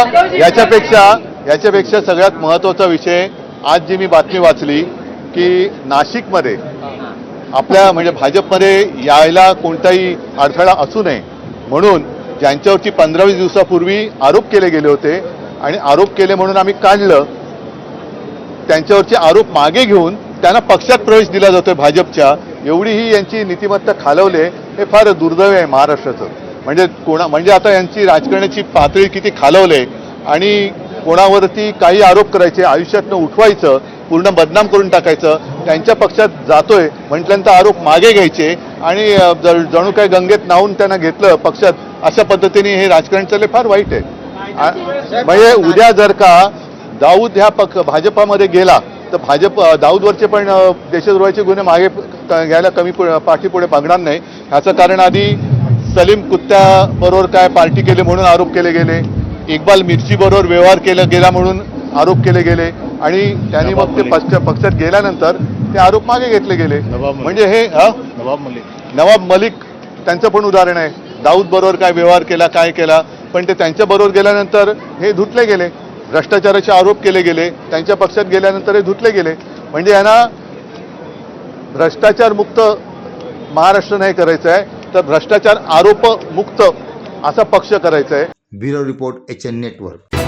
याच्यापेक्षा याच्यापेक्षा सगळ्यात महत्त्वाचा विषय आज जी मी बातमी वाचली की नाशिकमध्ये आपल्या म्हणजे भाजपमध्ये यायला कोणताही अडथळा असू नये. म्हणून ज्यांच्यावरती पंधरावीस दिवसापूर्वी आरोप केले गेले होते आणि आरोप केले म्हणून आम्ही काढलं त्यांच्यावरचे आरोप मागे घेऊन त्यांना पक्षात प्रवेश दिला जातोय भाजपच्या. एवढी ही यांची नीतिमत्ता खालवले हे फार दुर्दैव आहे महाराष्ट्राचं. म्हणजे कोणा म्हणजे आता यांची राजकारणाची पातळी किती खालवले आणि कोणावरती काही आरोप करायचे आयुष्यातनं उठवायचं पूर्ण बदनाम करून टाकायचं त्यांच्या पक्षात जातोय म्हटल्यानंतर आरोप मागे घ्यायचे आणि जणू काय गंगेत नाहून त्यांना घेतलं पक्षात अशा पद्धतीने हे राजकारण चालले फार वाईट आहे. म्हणजे उद्या जर का दाऊद ह्या पक्ष भाजपामध्ये गेला तर भाजप दाऊदवरचे पण देशद्रोहाचे गुन्हे मागे घ्यायला कमी पु- पाठीपुढे मागणार नाही. ह्याचं कारण आधी सलीम कुत्त्याबरोबर काय पार्टी केली म्हणून आरोप केले गेले. इक्बाल मिरची बरोबर व्यवहार केला गेला म्हणून आरोप केले गेले. आणि त्यांनी मग ते पक्ष पक्षात गेल्यानंतर ते आरोप मागे घेतले गेले. म्हणजे हे हा? नवाब मलिक. नवाब मलिक त्यांचं पण उदाहरण आहे. दाऊद बरोबर काय व्यवहार केला काय केला. पण ते त्यांच्या बरोबर गेल्यानंतर हे धुतले गेले. भ्रष्टाचाराचे आरोप केले गेले. त्यांच्या पक्षात गेल्यानंतर हे धुतले गेले. म्हणजे यांना भ्रष्टाचार मुक्त महाराष्ट्र नाही करायचं आहे. तर भ्रष्टाचार आरोप मुक्त असा पक्ष करायचा आहे bureau report H N network.